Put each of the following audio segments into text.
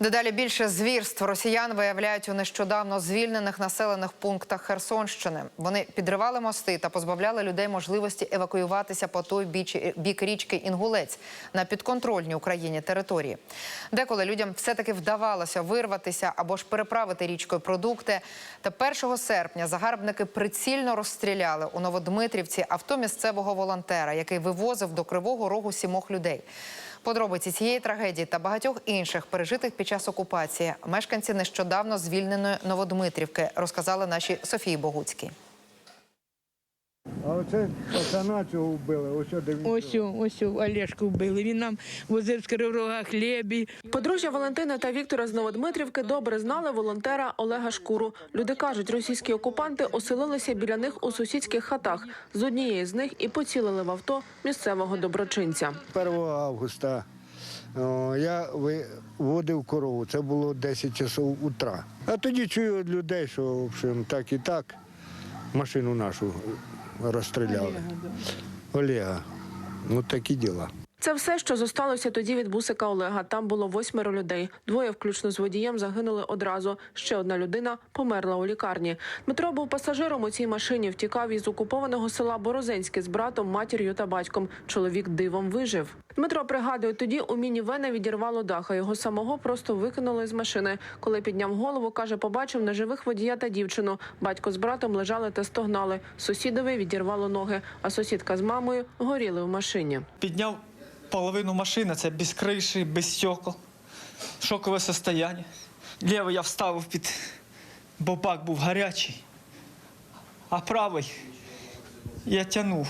Дедалі більше звірств росіян виявляють у нещодавно звільнених населених пунктах Херсонщини. Вони підривали мости та позбавляли людей можливості евакуюватися по той бік річки Інгулець на підконтрольній Україні території. Деколи людям все-таки вдавалося вирватися або ж переправити річкою продукти. Та 1 серпня загарбники прицільно розстріляли у Новодмитрівці авто місцевого волонтера, який вивозив до Кривого Рогу сімох людей. Подробиці цієї трагедії та багатьох інших пережитих під час окупації мешканці нещодавно звільненої Новодмитрівки розказали нашій Софії Богуцькій. А оце пацана цього вбили. Ось де він. Ось, ось Олешку вбили. Він нам возив з Кривого хлібі. Подружжя Валентина та Віктора з Новодмитрівки добре знали волонтера Олега Шкуру. Люди кажуть, російські окупанти оселилися біля них у сусідських хатах. З однієї з них і поцілили в авто місцевого доброчинця. 1 августа я виводив корову. Це було 10 часов утра. А тоді чую від людей, що в общем, так і так машину нашу розстріляли. Олега. Ну такі діла. Це все, що зосталося тоді від бусика Олега. Там було восьмеро людей. Двоє, включно з водієм, загинули одразу. Ще одна людина померла у лікарні. Дмитро був пасажиром у цій машині. Втікав із окупованого села Борозенське з братом, матір'ю та батьком. Чоловік дивом вижив. Дмитро пригадує, тоді у мінівена відірвало даха. Його самого просто викинули з машини. Коли підняв голову, каже, побачив неживих водія та дівчину. Батько з братом лежали та стогнали. Сусідові відірвало ноги, а сусідка з мамою горіли в машині. Підняв половину машини, це без криші, без стекол. Шокове состояние. Лівий я вставив під бо бак був гарячий, а правий я тянув.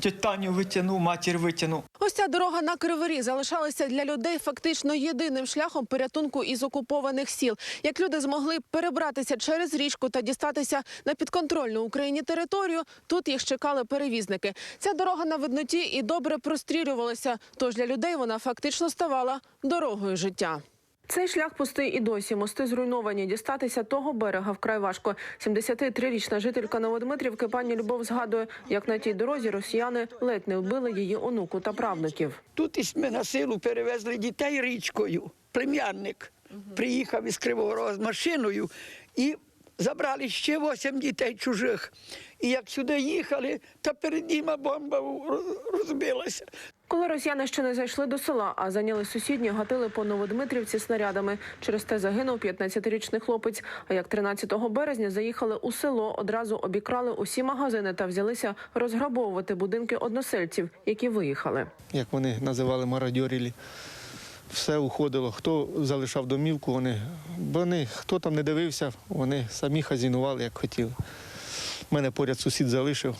Тетю Таню витягнув, матір витягнув. Ця дорога на Криворі залишалася для людей фактично єдиним шляхом порятунку із окупованих сіл. Як люди змогли перебратися через річку та дістатися на підконтрольну Україні територію, тут їх чекали перевізники. Ця дорога на видноті і добре прострілювалася, тож для людей вона фактично ставала дорогою життя. Цей шлях пустий і досі. Мости зруйновані. Дістатися того берега вкрай важко. 73-річна жителька Новодмитрівки пані Любов згадує, як на тій дорозі росіяни ледь не вбили її онуку та правнуків. Тут ми на силу перевезли дітей річкою. Плем'янник приїхав із Кривого Рога з машиною і забрали ще вісім дітей чужих. І як сюди їхали, та перед ними бомба розбилася. Коли росіяни ще не зайшли до села, а зайняли сусідні, гатили по Новодмитрівці снарядами. Через те загинув 15-річний хлопець. А як 13 березня заїхали у село, одразу обікрали усі магазини та взялися розграбовувати будинки односельців, які виїхали. як вони називали мародьорілі. Все уходило. Хто залишав домівку, вони, вони, хто там не дивився, вони самі хазінували, як хотіли. Мене поряд сусід залишив.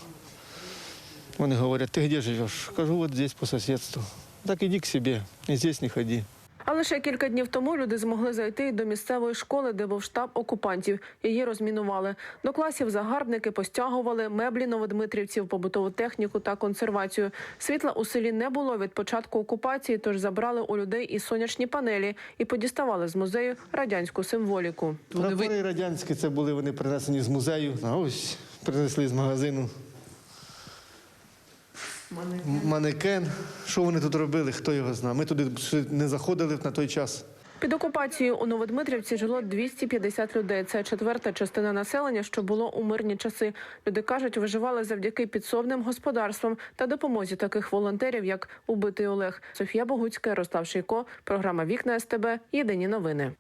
Вони говорять, ти де живеш? Кажу, от здесь по сусідству. Так іди к собі, і здесь не ходи. А лише кілька днів тому люди змогли зайти до місцевої школи, де був штаб окупантів. Її розмінували. До класів загарбники постягували меблі новодмитрівців, побутову техніку та консервацію. Світла у селі не було від початку окупації, тож забрали у людей і сонячні панелі і подіставали з музею радянську символіку. Прапори радянські це були вони принесені з музею, а ось принесли з магазину. Манекен. Що вони тут робили, хто його знає. Ми туди не заходили на той час. Під окупацією у Новодмитрівці жило 250 людей. Це четверта частина населення, що було у мирні часи. Люди кажуть, виживали завдяки підсобним господарствам та допомозі таких волонтерів, як убитий Олег. Софія Богуцька, Ярослав Шийко, програма Вікна СТБ. Єдині новини.